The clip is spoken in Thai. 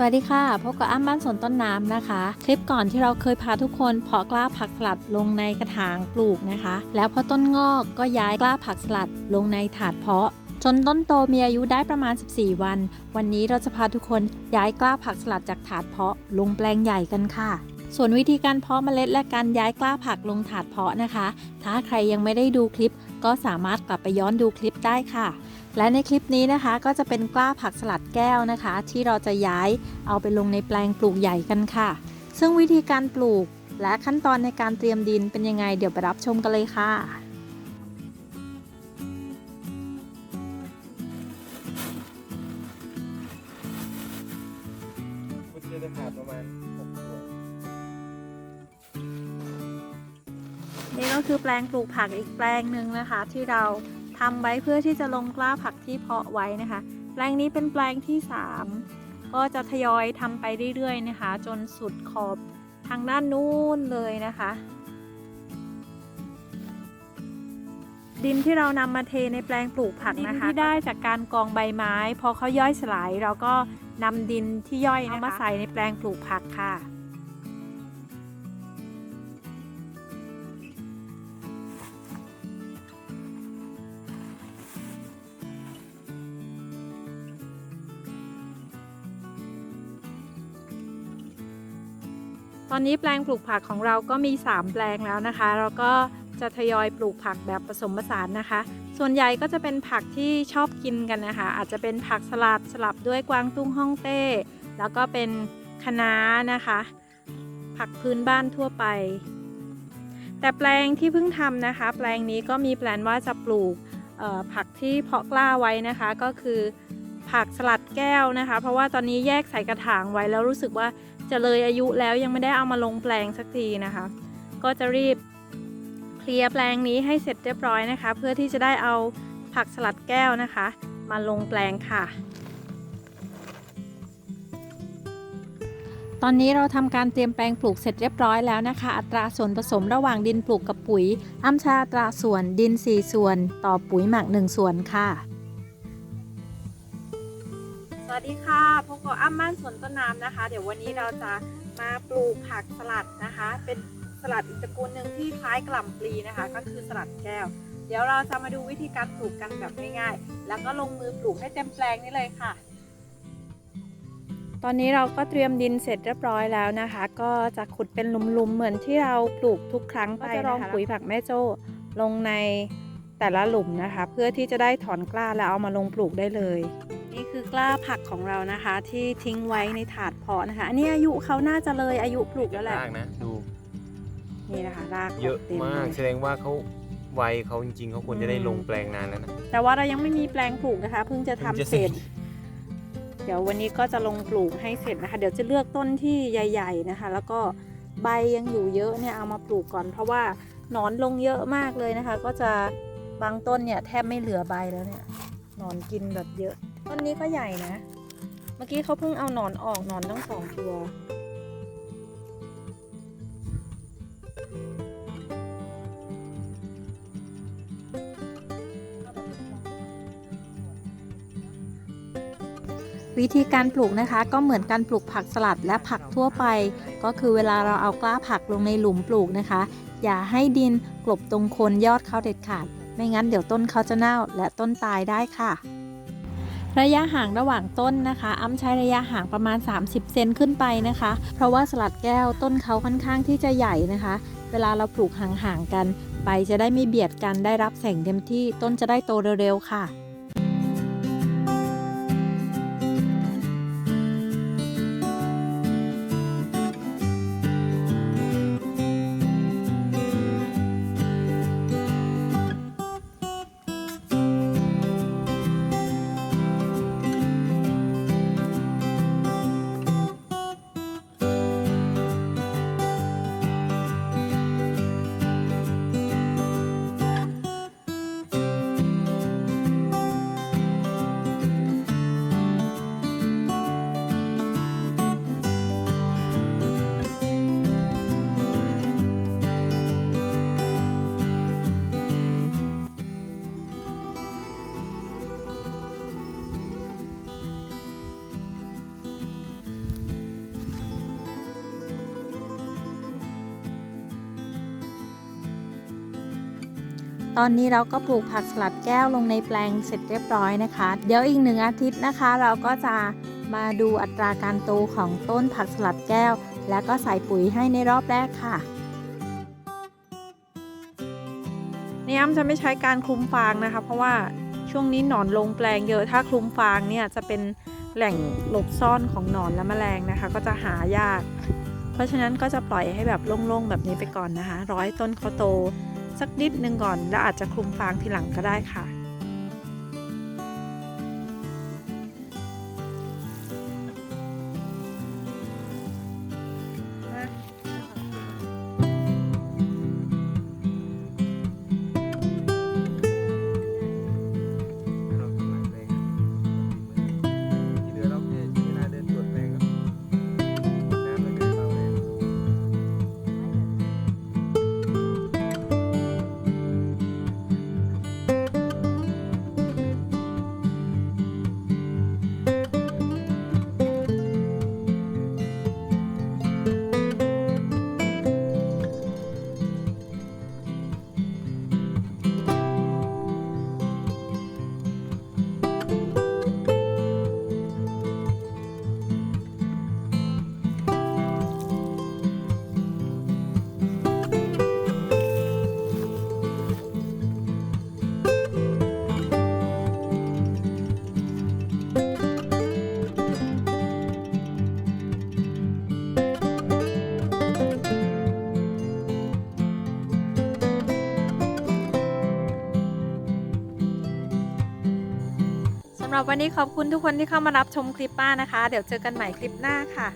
สวัสดีค่ะ พบกับอ้ำบ้านสวนต้นน้ำนะคะ คลิปก่อนที่เราเคยพาทุกคนเพาะกล้าผักสลัดลงในกระถางปลูกนะคะ แล้วพอต้นงอกก็ย้ายกล้าผักสลัดลงในถาดเพาะ จนต้นโตมีอายุได้ประมาณ 14 วัน วันนี้เราจะพาทุกคนย้ายกล้าผักสลัดจากถาดเพาะลงแปลงใหญ่กันค่ะ ส่วนวิธีการเพาะเมล็ดและการย้ายกล้าผักลงถาดเพาะนะคะ ถ้าใครยังไม่ได้ดูคลิป ก็สามารถกลับไปย้อนดูคลิปได้ค่ะ และในคลิปนี้นะคะก็จะเป็นกล้าผักสลัดแก้วนะคะ ที่เราจะย้ายเอาไปลงในแปลงปลูกใหญ่กันค่ะ ซึ่งวิธีการปลูกและขั้นตอนในการเตรียมดินเป็นยังไงเดี๋ยวไปรับชมกันเลยค่ะจะขาดประมาณหกตัวนี่ก็คือแปลงปลูกผักอีกแปลงหนึ่งนะคะ ที่เรา ทำไว้เพื่อที่จะลงกล้าผักที่เพาะไว้นะคะ แปลงนี้เป็นแปลงที่ 3 ก็จะทยอยทำไปเรื่อยๆนะคะ จนสุดขอบทางด้านนู้นเลยนะคะ ดินที่เรานำมาเทในแปลงปลูกผักนะคะที่ได้จากการกองใบไม้ พอเขาย่อยสลายเราก็นำดินที่ย่อยเอามาใส่ในแปลงปลูกผักค่ะ ตอนนี้แปลงปลูกผักของเราก็มี 3 แปลงแล้วนะคะ แล้วก็จะทยอยปลูกผักแบบผสมผสานนะคะ ส่วนใหญ่ก็จะเป็นผักที่ชอบกินกันนะคะ อาจจะเป็นผักสลัดสลับด้วยกวางตุ้งฮ่องเต้ แล้วก็เป็นคะน้านะคะ ผักพื้นบ้านทั่วไป แต่แปลงที่เพิ่งทำนะคะ แปลงนี้ก็มีแปลนว่าจะปลูกผักที่เพาะกล้าไว้นะคะ ก็คือ ผักสลัดแก้วนะคะ เพราะว่าตอนนี้แยกใส่กระถางไว้แล้วรู้สึกว่าจะเลยอายุแล้วยังไม่ได้เอามาลงแปลงสักทีนะคะ ก็จะรีบเคลียร์แปลงนี้ให้เสร็จเรียบร้อยนะคะ เพื่อที่จะได้เอาผักสลัดแก้วนะคะ มาลงแปลงค่ะ ตอนนี้เราทำการเตรียมแปลงปลูกเสร็จเรียบร้อยแล้วนะคะ อัตราส่วนผสมระหว่างดินปลูกกับปุ๋ยอ้ำชาอัตราส่วนดิน 4 ส่วน ต่อปุ๋ยหมัก 1 ส่วนค่ะ ดีค่ะพบกับอ้ำบ้านสวนต้นน้ำนะคะ เดี๋ยววันนี้เราจะมาปลูกผักสลัดนะคะ เป็นสลัดอีกตระกูลหนึ่งที่คล้ายกล่ำปลีนะคะ ก็คือสลัดแก้ว เดี๋ยวเราจะมาดูวิธีการปลูกกันแบบง่ายๆ แล้วก็ลงมือปลูกให้เต็มแปลงนี่เลยค่ะ ตอนนี้เราก็เตรียมดินเสร็จเรียบร้อยแล้วนะคะ ก็จะขุดเป็นหลุมๆเหมือนที่เราปลูกทุกครั้งไปนะคะก็จะรองปุ๋ยผักแม่โจ้ลงในแต่ละหลุมนะคะ เพื่อที่จะได้ถอนกล้าแล้วเอามาลงปลูกได้เลย นี่คือกล้าผักของเรานะคะ ที่ทิ้งไว้ในถาดเพาะนะคะ อันนี้อายุเขาน่าจะเลยอายุปลูกแล้วแหละรากนะดูนี่นะคะรากเยอะต็มากเลยแสดงว่าเขาวัยเขาจริงๆเขาควรจะได้อืมลงแปลงนานแล้วนะแต่ว่าเรายังไม่มีแปลงปลูกนะคะ เพิ่งจะทำเพิ่งจะเสร็จเสร็จ เดี๋ยววันนี้ก็จะลงปลูกให้เสร็จนะคะ เดี๋ยวจะเลือกต้นที่ใหญ่ ๆนะคะ แล้วก็ใบยังอยู่เยอะเนี่ยเอามาปลูกก่อน เพราะว่าหนอนลงเยอะมากเลยนะคะ ก็จะบางต้นเนี่ยแทบไม่เหลือใบแล้วเนี่ยหนอนกินแบบเยอะ ต้นนี้ก็ใหญ่นะ เมื่อกี้เขาเพิ่งเอาหนอนออกหนอนตั้งสองตัววิธีการปลูกนะคะก็เหมือนการปลูกผักสลัดและผักทั่วไป ก็คือเวลาเราเอากล้าผักลงในหลุมปลูกนะคะ อย่าให้ดินกลบตรงโคนยอดเขาเด็ดขาด ไม่งั้นเดี๋ยวต้นเขาจะเน่าและต้นตายได้ค่ะ ระยะห่างระหว่างต้นนะคะ อ้ำใช้ระยะห่างประมาณ 30 เซนขึ้นไปนะคะ เพราะว่าสลัดแก้วต้นเขาค่อนข้างที่จะใหญ่นะคะ เวลาเราปลูกห่างๆกัน ใบจะได้ไม่เบียดกันได้รับแสงเต็มที่ต้นจะได้โตเร็วๆค่ะ ตอนนี้เราก็ปลูกผักสลัดแก้วลงในแปลงเสร็จเรียบร้อยนะคะ เดี๋ยวอีกหนึ่งอาทิตย์นะคะ เราก็จะมาดูอัตราการโตของต้นผักสลัดแก้ว แล้วก็ใส่ปุ๋ยให้ในรอบแรกค่ะนี่อ้ำจะไม่ใช้การคลุมฟางนะคะ เพราะว่าช่วงนี้หนอนลงแปลงเยอะถ้าคลุมฟางเนี่ยจะเป็นแหล่งหลบซ่อนของหนอนและแมลงนะคะ ก็จะหายาก เพราะฉะนั้นก็จะปล่อยให้แบบโล่งๆแบบนี้ไปก่อนนะคะ ร้อยต้นเขาโต สักนิดนึงก่อน แล้วอาจจะคลุมฟางทีหลังก็ได้ค่ะ หรับวันนี้ขอบคุณทุกคนที่เข้ามารับชมคลิปป้านะคะ เดี๋ยวเจอกันใหม่คลิปหน้าค่ะ